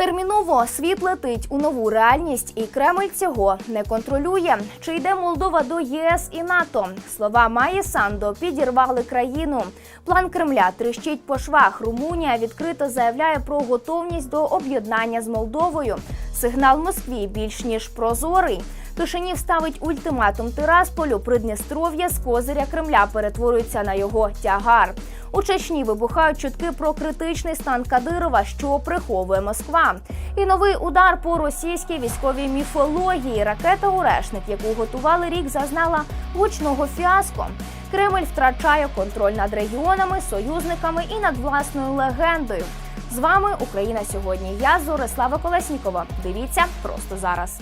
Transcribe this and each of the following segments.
Терміново світ летить у нову реальність, і Кремль цього не контролює. Чи йде Молдова до ЄС і НАТО? Слова має Сандо підірвали країну. План Кремля тріщить по швах. Румунія відкрито заявляє про готовність до об'єднання з Молдовою. Сигнал Москві більш ніж прозорий. Кишинів ставить ультиматум Тирасполю. Придністров'я з козиря Кремля перетворюється на його тягар. У Чечні вибухають чутки про критичний стан Кадирова, що приховує Москва. І новий удар по російській військовій міфології. Ракета Урешник, яку готували рік, зазнала гучного фіаско. Кремль втрачає контроль над регіонами, союзниками і над власною легендою. З вами Україна сьогодні. Я Зорислава Колеснікова. Дивіться просто зараз.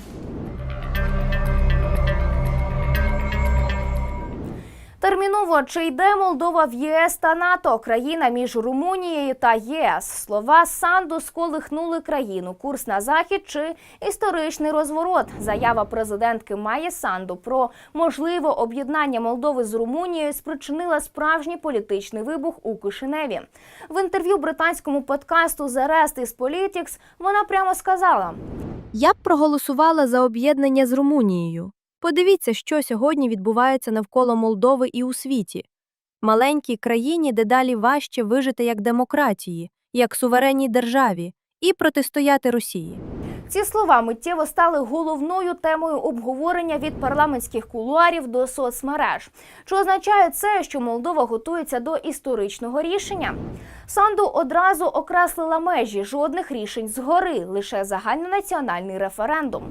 Терміново чи йде Молдова в ЄС та НАТО? Країна між Румунією та ЄС. Слова Санду сколихнули країну. Курс на захід чи історичний розворот. Заява президентки Майї Санду про можливе об'єднання Молдови з Румунією спричинила справжній політичний вибух у Кишиневі. В інтерв'ю британському подкасту The Rest is Politics вона прямо сказала. Я б проголосувала за об'єднання з Румунією. Подивіться, що сьогодні відбувається навколо Молдови і у світі. Маленькій країні дедалі важче вижити як демократії, як суверенній державі і протистояти Росії. Ці слова миттєво стали головною темою обговорення від парламентських кулуарів до соцмереж. Чи означає це, що Молдова готується до історичного рішення? Санду одразу окреслила межі жодних рішень згори, лише загальнонаціональний референдум.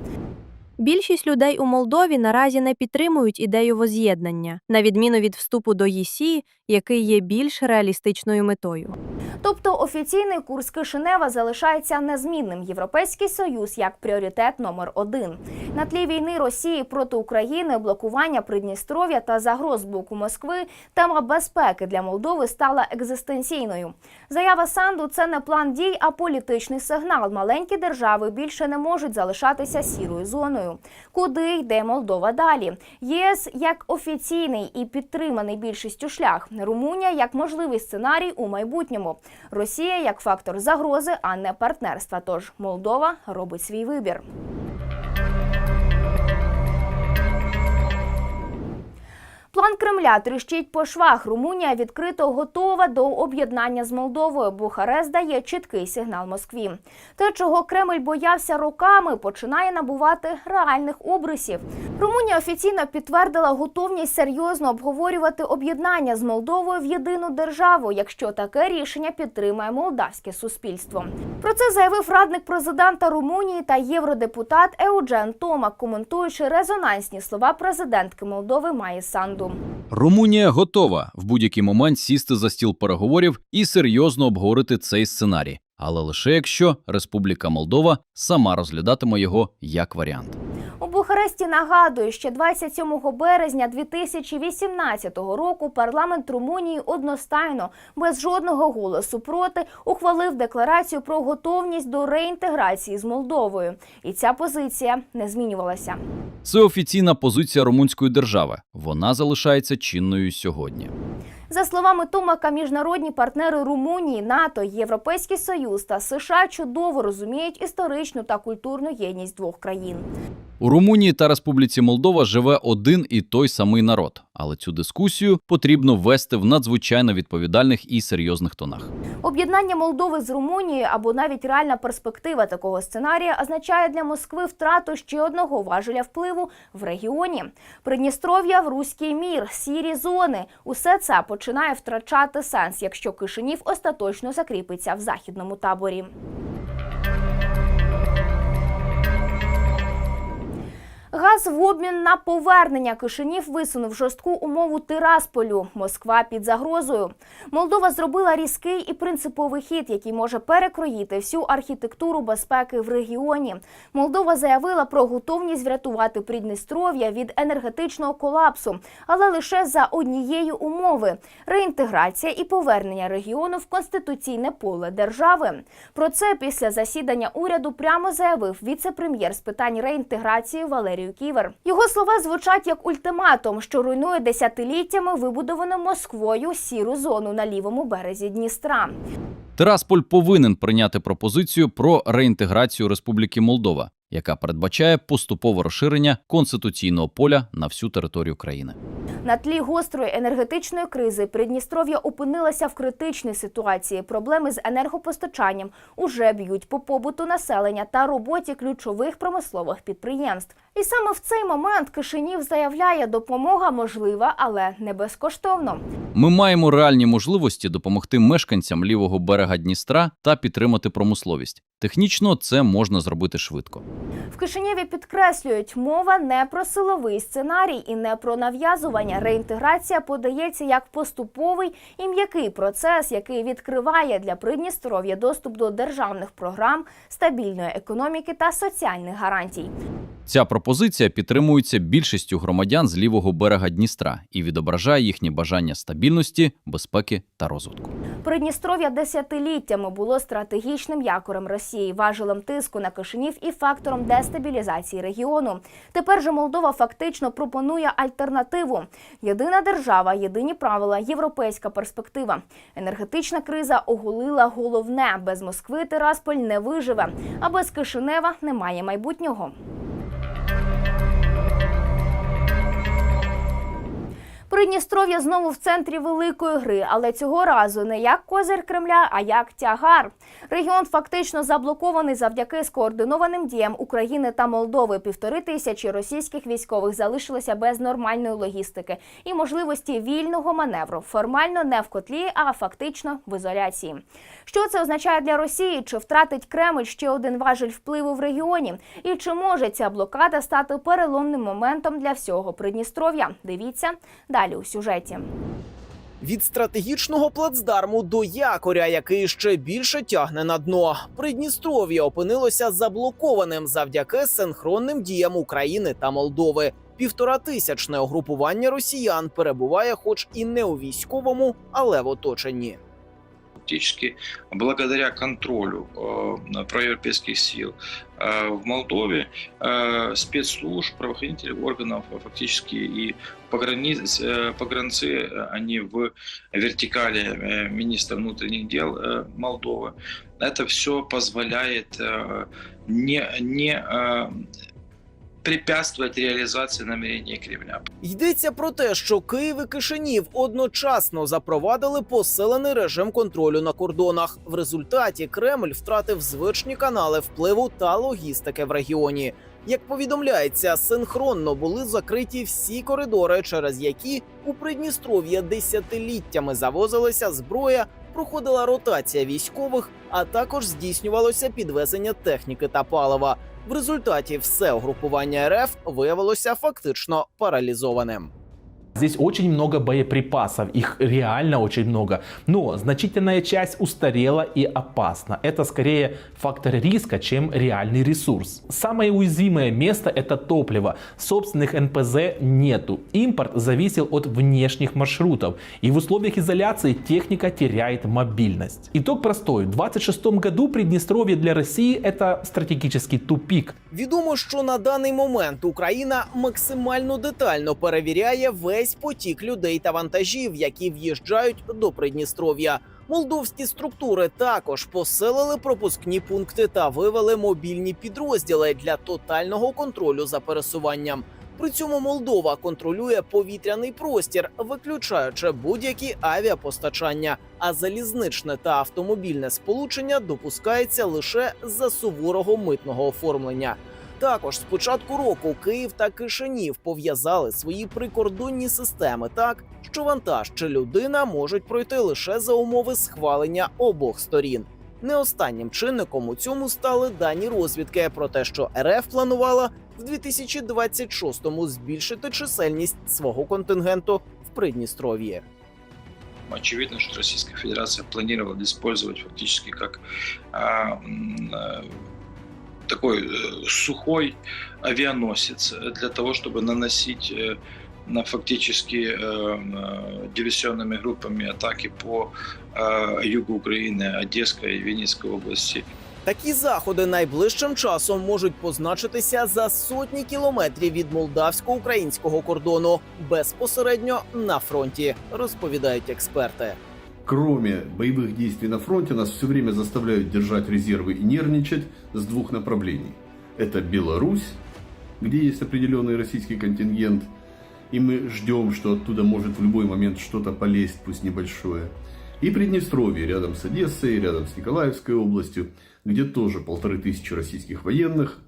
Більшість людей у Молдові наразі не підтримують ідею воз'єднання, на відміну від вступу до ЄСІ, який є більш реалістичною метою. Тобто офіційний курс Кишинева залишається незмінним. Європейський союз як пріоритет номер один на тлі війни Росії проти України, блокування Придністров'я та загроз боку Москви. Тема безпеки для Молдови стала екзистенційною. Заява Санду це не план дій, а політичний сигнал. Маленькі держави більше не можуть залишатися сірою зоною. Куди йде Молдова далі? ЄС як офіційний і підтриманий більшістю шлях. Румунія як можливий сценарій у майбутньому. Росія як фактор загрози, а не партнерства. Тож Молдова робить свій вибір. План Кремля тріщить по швах. Румунія відкрито готова до об'єднання з Молдовою. Бухарест дає чіткий сигнал Москві. Те, чого Кремль боявся роками, починає набувати реальних обрисів. Румунія офіційно підтвердила готовність серйозно обговорювати об'єднання з Молдовою в єдину державу, якщо таке рішення підтримає молдавське суспільство. Про це заявив радник президента Румунії та євродепутат Еуджен Томак, коментуючи резонансні слова президентки Молдови Маї Санду. Румунія готова в будь-який момент сісти за стіл переговорів і серйозно обговорити цей сценарій, але лише якщо Республіка Молдова сама розглядатиме його як варіант. У Бухаресті нагадую, ще 27 березня 2018 року парламент Румунії одностайно, без жодного голосу проти, ухвалив декларацію про готовність до реінтеграції з Молдовою. І ця позиція не змінювалася. Це офіційна позиція румунської держави. Вона залишається чинною сьогодні. За словами Томака, міжнародні партнери Румунії, НАТО, Європейський Союз та США чудово розуміють історичну та культурну єдність двох країн. У Румунії та Республіці Молдова живе один і той самий народ, але цю дискусію потрібно вести в надзвичайно відповідальних і серйозних тонах. Об'єднання Молдови з Румунією або навіть реальна перспектива такого сценарія означає для Москви втрату ще одного важеля впливу в регіоні. Придністров'я в руський мір, сірі зони. Усе це починає втрачати сенс, якщо Кишинів остаточно закріпиться в західному таборі. Газ в обмін на повернення Кишинів висунув жорстку умову Тирасполю. Москва під загрозою. Молдова зробила різкий і принциповий хід, який може перекроїти всю архітектуру безпеки в регіоні. Молдова заявила про готовність врятувати Придністров'я від енергетичного колапсу, але лише за однієї умови реінтеграція і повернення регіону в конституційне поле держави. Про це після засідання уряду прямо заявив віце-прем'єр з питань реінтеграції Валерій Ківер. Його слова звучать як ультиматум, що руйнує десятиліттями вибудовану Москвою сіру зону на лівому березі Дністра. Тирасполь повинен прийняти пропозицію про реінтеграцію Республіки Молдова, яка передбачає поступове розширення конституційного поля на всю територію країни. На тлі гострої енергетичної кризи Придністров'я опинилося в критичній ситуації. Проблеми з енергопостачанням уже б'ють по побуту населення та роботі ключових промислових підприємств. І саме в цей момент Кишинів заявляє, допомога можлива, але не безкоштовно. Ми маємо реальні можливості допомогти мешканцям лівого берега Дністра та підтримати промисловість. Технічно це можна зробити швидко. В Кишинєві підкреслюють, мова не про силовий сценарій і не про нав'язування. Реінтеграція подається як поступовий і м'який процес, який відкриває для Придністров'я доступ до державних програм, стабільної економіки та соціальних гарантій. Ця пропозиція підтримується більшістю громадян з лівого берега Дністра і відображає їхнє бажання стабільності, безпеки та розвитку. Придністров'я десятиліттями було стратегічним якорем Росії, важелем тиску на Кишинів і фактором дестабілізації регіону. Тепер же Молдова фактично пропонує альтернативу: єдина держава, єдині правила, європейська перспектива. Енергетична криза оголила головне: без Москви Тирасполь не виживе, а без Кишинева немає майбутнього. Придністров'я знову в центрі великої гри, але цього разу не як козир Кремля, а як тягар. Регіон фактично заблокований завдяки скоординованим діям України та Молдови. Півтори тисячі російських військових залишилося без нормальної логістики і можливості вільного маневру. Формально не в котлі, а фактично в ізоляції. Що це означає для Росії? Чи втратить Кремль ще один важель впливу в регіоні? І чи може ця блокада стати переломним моментом для всього Придністров'я? Дивіться далі у сюжеті. Від стратегічного плацдарму до якоря, який ще більше тягне на дно. Придністров'я опинилося заблокованим завдяки синхронним діям України та Молдови. Півторатисячне угрупування росіян перебуває, хоч і не у військовому, але в оточенні. фактически благодаря контролю э, проевропейских сил э, в Молдове э, спецслужб, правоохранительных органов э, фактически и пограниц, э, погранцы, э, они в вертикали э, министра внутренних дел э, Молдовы. Это все позволяет э, не, не э, препятствовать реализации намерений Кремля. Йдеться про те, що Київ і Кишинів одночасно запровадили посилений режим контролю на кордонах. В результаті Кремль втратив звичні канали впливу та логістики в регіоні. Як повідомляється, синхронно були закриті всі коридори, через які у Придністров'я десятиліттями завозилася зброя, проходила ротація військових, а також здійснювалося підвезення техніки та палива. В результаті все угрупування РФ виявилося фактично паралізованим. Здесь очень много боеприпасов, их реально очень много, но значительная часть устарела и опасна. Это скорее фактор риска, чем реальный ресурс. Самое уязвимое место это топливо. Собственных НПЗ нету. Импорт зависел от внешних маршрутов. И в условиях изоляции техника теряет мобильность. Итог простой. В 26 году Приднестровье для России это стратегический тупик. Відомо, що на даний момент Україна максимально детально перевіряє весь потік людей та вантажів, які в'їжджають до Придністров'я. Молдовські структури також посилили пропускні пункти та вивели мобільні підрозділи для тотального контролю за пересуванням. При цьому Молдова контролює повітряний простір, виключаючи будь-які авіапостачання, а залізничне та автомобільне сполучення допускається лише за суворого митного оформлення. Також з початку року Київ та Кишинів пов'язали свої прикордонні системи так, що вантаж чи людина можуть пройти лише за умови схвалення обох сторін. Не останнім чинником у цьому стали дані розвідки про те, що РФ планувала в 2026-му збільшити чисельність свого контингенту в Придністров'ї. Очевидно, что Российская Федерация планировала использовать м, э, такой э, сухой авианосец для того, чтобы наносить э, на фактически э, э, диверсионными группами атаки по э, югу Украины, Одесской и Винницкой области. Такі заходи найближчим часом можуть позначитися за сотні кілометрів від молдавсько-українського кордону безпосередньо на фронті, розповідають експерти. Кроме боевых действий на фронте, нас все время заставляют держать резервы и нервничать с двух направлений. Это Беларусь, где есть определенный российский контингент, и мы ждем, что оттуда может в любой момент что-то полезть, пусть небольшое. И Приднестровье, рядом с Одессой, рядом с Николаевской областью, где тоже полторы тысячи российских военных,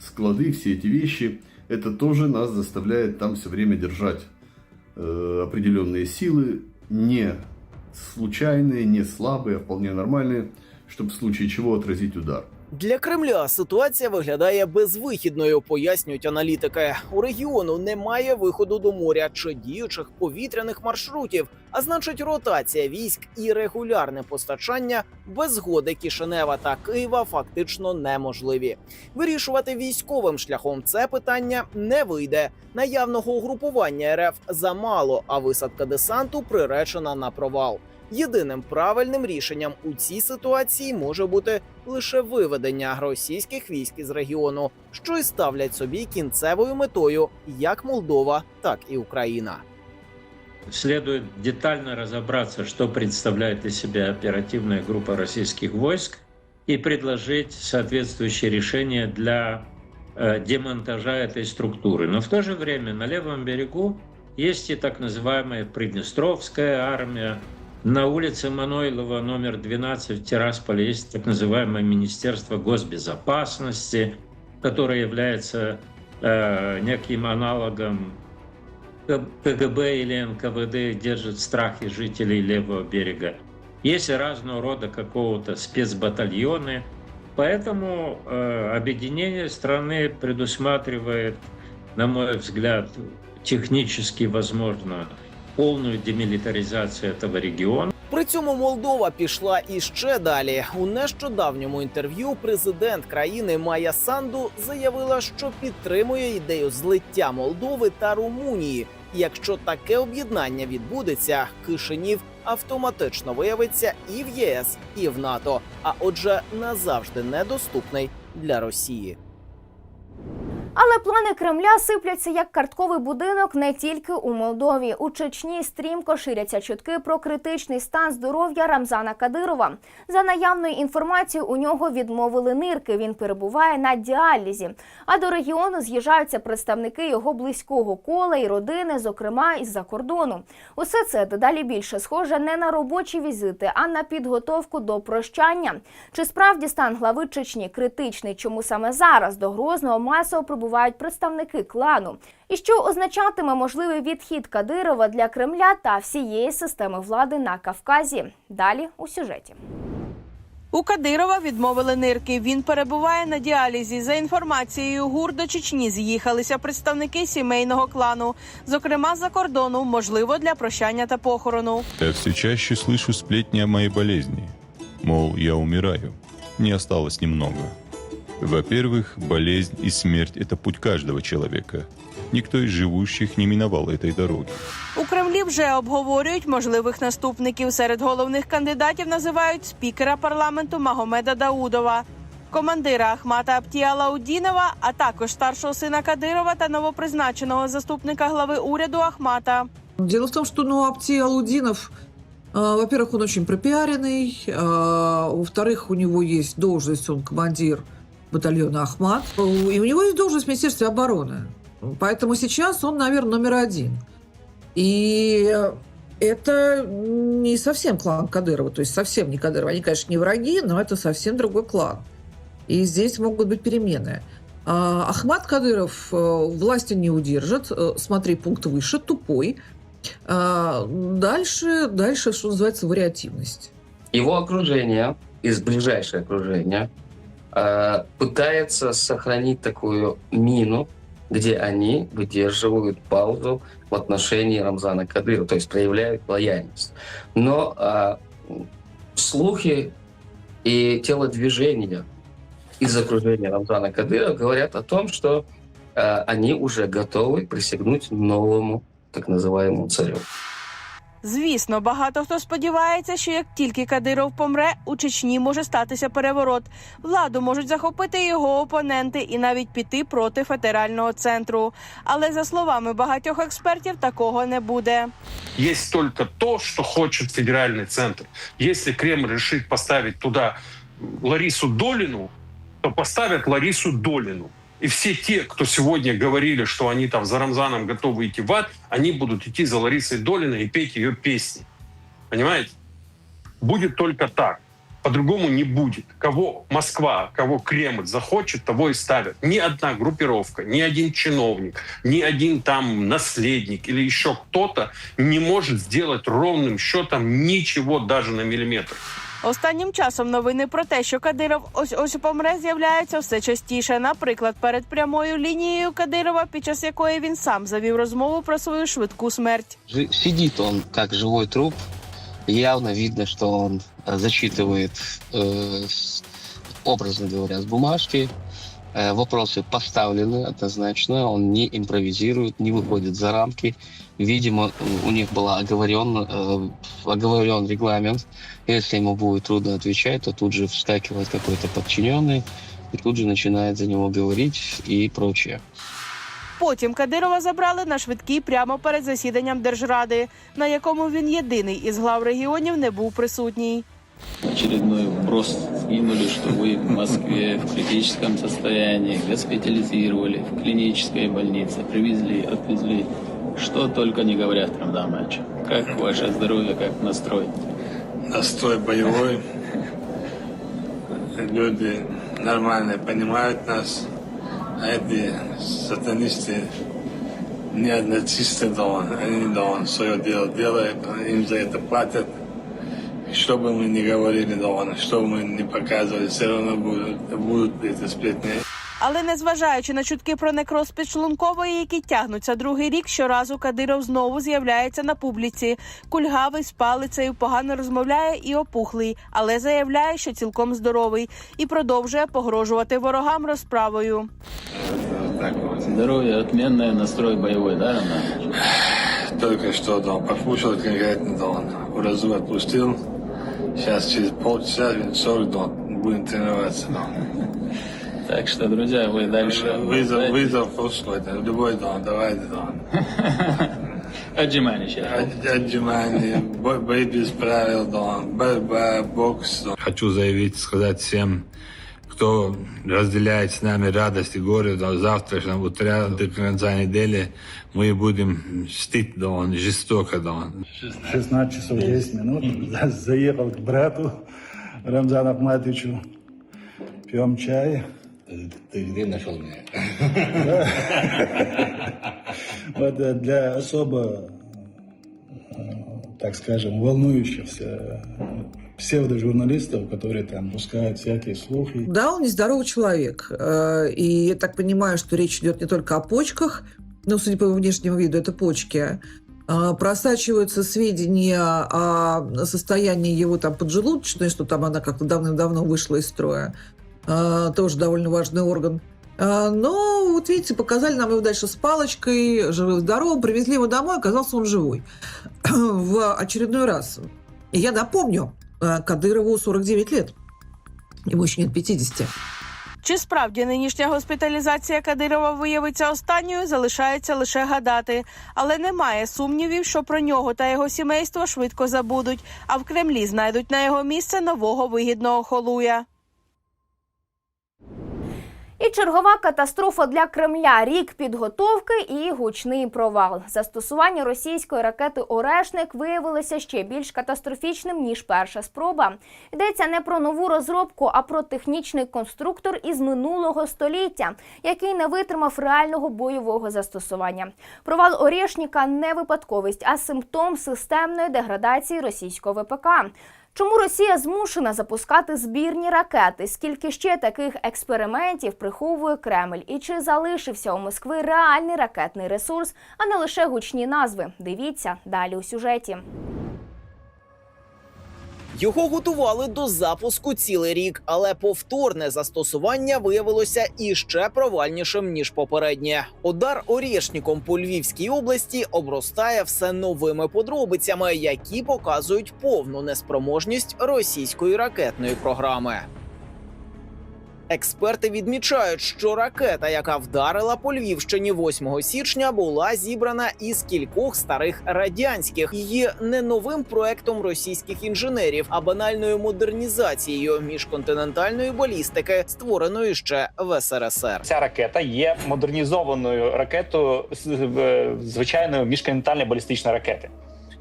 склады, все эти вещи. Это тоже нас заставляет там все время держать э, определенные силы, не случайные, не слабые, а вполне нормальные, чтобы в случае чего отразить удар. Для Кремля ситуація виглядає безвихідною, пояснюють аналітики. У регіону немає виходу до моря чи діючих повітряних маршрутів, а значить, ротація військ і регулярне постачання без згоди Кишинева та Києва фактично неможливі. Вирішувати військовим шляхом це питання не вийде. Наявного угрупування РФ замало, а висадка десанту приречена на провал. Єдиним правильним рішенням у цій ситуації може бути лише виведення російських військ із регіону, що й ставлять собі кінцевою метою як Молдова, так і Україна. Следует детально разобраться, что представляет из себя оперативная группа российских войск, и предложить соответствующее решение для э, демонтажа этой структуры. Но в то же время на левом берегу есть и так называемая Приднестровская армия. На улице Манойлова номер 12 в Тирасполе есть так называемое Министерство госбезопасности, которое является э, неким аналогом КГБ или НКВД держит в страхе жителей левого берега. Есть разного рода какого-то спецбатальоны. Поэтому э, объединение страны предусматривает, на мой взгляд, технически возможно полную демилитаризацию этого региона. При цьому Молдова пішла іще далі. У нещодавньому інтерв'ю президент країни Майя Санду заявила, що підтримує ідею злиття Молдови та Румунії. Якщо таке об'єднання відбудеться, Кишинів автоматично виявиться і в ЄС, і в НАТО. А отже, назавжди недоступний для Росії. Але плани Кремля сипляться як картковий будинок не тільки у Молдові. У Чечні стрімко ширяться чутки про критичний стан здоров'я Рамзана Кадирова. За наявною інформацією, у нього відмовили нирки. Він перебуває на діалізі. А до регіону з'їжджаються представники його близького кола і родини, зокрема із-за кордону. Усе це дедалі більше схоже не на робочі візити, а на підготовку до прощання. Чи справді стан глави Чечні критичний? Чому саме зараз до Грозного масово прибувають представники клану? І що означатиме можливий відхід Кадирова для Кремля та всієї системи влади на Кавказі? Далі у сюжеті. У Кадирова відмовили нирки. Він перебуває на діалізі. За інформацією ГУР до Чечні з'їхалися представники сімейного клану, зокрема за кордону, можливо, для прощання та похорону. Я все чаще слышу сплетни о моей болезни. Мол, я умираю. Не осталось немного. Во-первых, болезнь и смерть – это путь каждого человека. Никто из живущих не миновал этой дороги. У Кремлі вже обговорюють можливих наступників. Серед головних кандидатів називають спікера парламенту Магомеда Даудова, командира Ахмата Аптіалаудінова, а також старшого сина Кадирова та новопризначеного заступника глави уряду Ахмата. Дело в том, что ну, Апти Алудинов, э, во-первых, он очень пропиаренный, э, во-вторых, у него есть должность, он командир батальона Ахмат, и у него есть должность в Министерстве обороны. Поэтому сейчас он, наверное, номер один. И это не совсем клан Кадырова, то есть совсем не Кадырова. Они, конечно, не враги, но это совсем другой клан. И здесь могут быть перемены. А, Ахмат Кадыров э, власти не удержит. Э, Смотри, пункт выше, тупой. А, Дальше, дальше, что называется, вариативность. Его окружение, из ближайшее окружение, э, пытается сохранить такую мину, где они выдерживают паузу в отношении Рамзана Кадырова, то есть проявляют лояльность. Но э, слухи и телодвижения из окружения Рамзана Кадырова говорят о том, что э, они уже готовы присягнуть новому так называемому царю. Звісно, багато хто сподівається, що як тільки Кадиров помре, у Чечні може статися переворот. Владу можуть захопити його опоненти і навіть піти проти федерального центру. Але за словами багатьох експертів, такого не буде. Есть только то, что хочет федеральный центр. Если Кремль решит поставить туда Ларису Долину, то поставят Ларису Долину. И все те, кто сегодня говорили, что они там за Рамзаном готовы идти в ад, они будут идти за Ларисой Долиной и петь ее песни. Понимаете? Будет только так. По-другому не будет. Кого Москва, кого Кремль захочет, того и ставят. Ни одна группировка, ни один чиновник, ни один там наследник или еще кто-то не может сделать ровным счетом ничего даже на миллиметр. Останнім часом новини про те, що Кадиров ось ось помре, з'являються все частіше. Наприклад, перед прямою лінією Кадирова, під час якої він сам завів розмову про свою швидку смерть. Жи- Сидит он как живой труп. Явно видно, что он э, зачитывает, э, с- образно говоря, с бумажки. Э, Вопросы поставлены однозначно. Он не импровизирует, не выходит за рамки. Видимо, у них был оговорен, э, оговорен регламент. Если ему будет трудно отвечать, то тут же вскакивает какой-то подчиненный и тут же начинает за него говорить и прочее. Потім Кадирова забрали на швидкій прямо перед засіданням Держради, на якому він єдиний із глав регіонів не був присутній. Очередной вопрос скинули, что вы в Москве в критическом состоянии, госпитализировали в клинической больнице, привезли, отвезли. Что только не говорят да, мальчик. Как ваше здоровье, как настрой? настрой боевой. Люди нормально понимают нас. А эти сатанисты не да он, они он свое дело делают, им за это платят. И Что бы мы ни говорили да он, что бы мы ни показывали, все равно будут, будут эти сплетни. Але незважаючи на чутки про некроз підшлункової, які тягнуться другий рік, щоразу Кадиров знову з'являється на публіці. Кульгавий з палицею, погано розмовляє і опухлий, але заявляє, що цілком здоровий, і продовжує погрожувати ворогам розправою. Так вот. Здоровье отменное, настрой боевой, да, Роман? Только что да, покушал конкретно да он, уразу отпустил. Сейчас через полчаса, 40 да, будем тренироваться. Да. Так что, друзья, вы дальше... Вызов, вызов пустой, да, любой дом, давайте дом. Отжимание сейчас. Отжимания, бой, бои без правил, дом, борьба, бокс. дом. Хочу заявить, сказать всем, кто разделяет с нами радость и горе, да, завтрашнего утра до конца недели мы будем мстить, да, он, жестоко, да, он. 16 часов 10 минут. За- Заехал к брату Рамзану Ахматовичу. Пьем чай. Ты где нашел меня? Вот э, для особо, э, так скажем, волнующихся э, псевдожурналистов, которые там пускают всякие слухи. Да, он нездоровый человек. Э, И я так понимаю, что речь идет не только о почках, но, судя по его внешнему виду, это почки. А, Просачиваются сведения о состоянии его там поджелудочной, что там она как-то давным-давно вышла из строя. А, Тоже довольно важный орган. Но, вот видите, показали нам его дальше с палочкой, живым-здоровым, привезли его домой, оказался он живой. В очередной раз. И я напомню, э, Кадырову 49 лет. Ему еще нет 50. Чи справді нинішня госпіталізація Кадирова виявиться останньою, залишається лише гадати. Але немає сумнівів, що про нього та його сімейство швидко забудуть, а в Кремлі знайдуть на його місце нового вигідного холуя. І чергова катастрофа для Кремля. Рік підготовки і гучний провал. Застосування російської ракети Орешник виявилося ще більш катастрофічним ніж перша спроба. Йдеться не про нову розробку, а про технічний конструктор із минулого століття, який не витримав реального бойового застосування. Провал Орешника не випадковість, а симптом системної деградації російського ВПК. Чому Росія змушена запускати збірні ракети? Скільки ще таких експериментів приховує Кремль? І чи залишився у Москви реальний ракетний ресурс, а не лише гучні назви? Дивіться далі у сюжеті. Його готували до запуску цілий рік, але повторне застосування виявилося іще провальнішим ніж попереднє. Удар орішником по Львівській області обростає все новими подробицями, які показують повну неспроможність російської ракетної програми. Експерти відмічають, що ракета, яка вдарила по Львівщині 8 січня, була зібрана із кількох старих радянських є не новим проектом російських інженерів, а банальною модернізацією міжконтинентальної балістики, створеної ще в СРСР. Ця ракета є модернізованою ракетою е, звичайної міжконтинентальної балістичної ракети.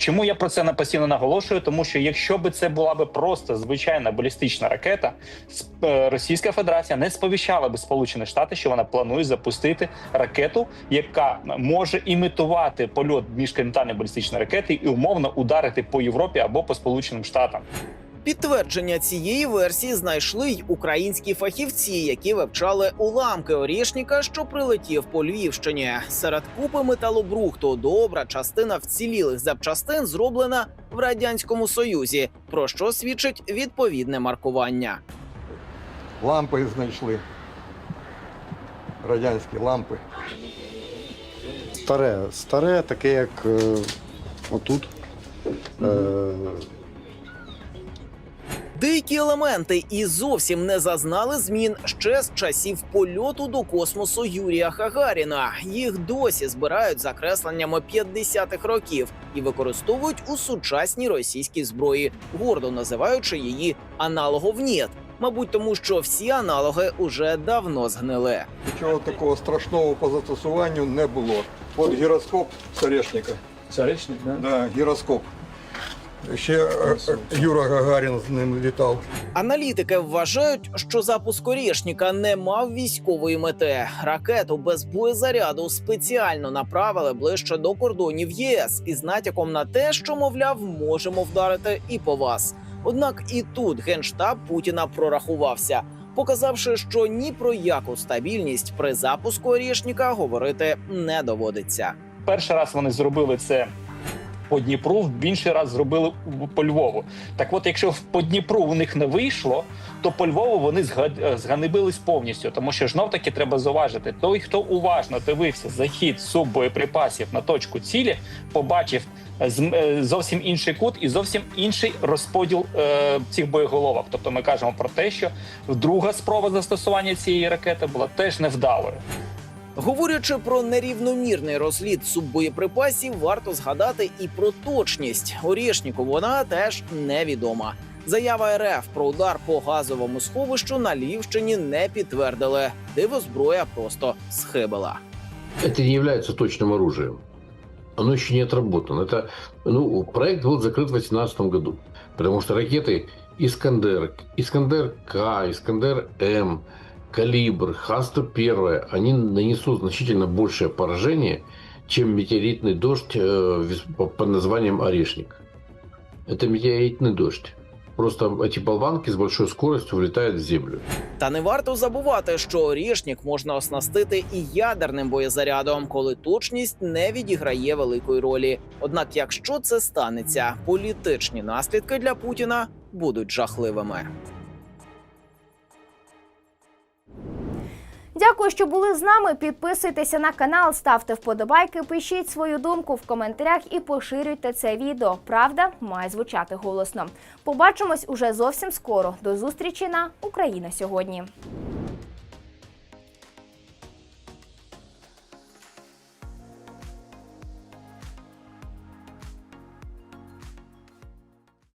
Чому я про це на- постійно наголошую? Тому що якщо би це була би просто звичайна балістична ракета, е, Російська Федерація не сповіщала би Сполучені Штати, що вона планує запустити ракету, яка може імітувати польот міжконтинентальної балістичної ракети і умовно ударити по Європі або по Сполученим Штатам. Підтвердження цієї версії знайшли й українські фахівці, які вивчали уламки Орішніка, що прилетів по Львівщині. Серед купи металобрухту добра частина вцілілих запчастин зроблена в радянському союзі, про що свідчить відповідне маркування. Лампи знайшли. Радянські лампи. Старе, старе, таке, як е, отут. Е, Деякі елементи і зовсім не зазнали змін ще з часів польоту до космосу Юрія Гагаріна. Їх досі збирають за кресленнями 50-х років і використовують у сучасній російській зброї, гордо називаючи її аналоговнєт. Мабуть, тому що всі аналоги уже давно згнили. Нічого такого страшного по застосуванню не було. От гіроскоп Сорешника. Сорешник, да? Да, гіроскоп. Ще е, е, Юра Гагарін з ним літав. Аналітики вважають, що запуск Орєшніка не мав військової мети. Ракету без боєзаряду спеціально направили ближче до кордонів ЄС із натяком на те, що мовляв можемо вдарити і по вас. Однак і тут генштаб Путіна прорахувався, показавши, що ні про яку стабільність при запуску Орєшніка говорити не доводиться. Перший раз вони зробили це по Дніпру, в інший раз зробили по Львову. Так от, якщо в- по Дніпру у них не вийшло, то по Львову вони зга- зганибились повністю. Тому що знов таки треба зауважити, той, хто уважно дивився захід суббоєприпасів на точку цілі, побачив е, е, зовсім інший кут і зовсім інший розподіл е, цих боєголовок. Тобто ми кажемо про те, що друга спроба застосування цієї ракети була теж невдалою. Говорячи про нерівномірний розліт суббоєприпасів, варто згадати і про точність. Орєшніку вона теж невідома. Заява РФ про удар по газовому сховищу на Львівщині не підтвердили. Дивозброя просто схибила. Это не является точным оружием. Оно еще не отработано. Это, ну, проект был закрыт в 2018 году. Потому что ракеты Искандер, Искандер-К, Искандер-М, Калибр, Х-101, они нанесут значительно большее поражение, чем метеоритный дождь э, вес- по- под названием Орешник. Это метеоритный дождь. Просто эти болванки с большой скоростью влетают в землю. Та не варто забувати, що Орєшнік можна оснастити і ядерним боєзарядом, коли точність не відіграє великої ролі. Однак, якщо це станеться, політичні наслідки для Путіна будуть жахливими. Дякую, що були з нами. Підписуйтеся на канал, ставте вподобайки, пишіть свою думку в коментарях і поширюйте це відео. Правда має звучати голосно. Побачимось уже зовсім скоро. До зустрічі на Україна сьогодні.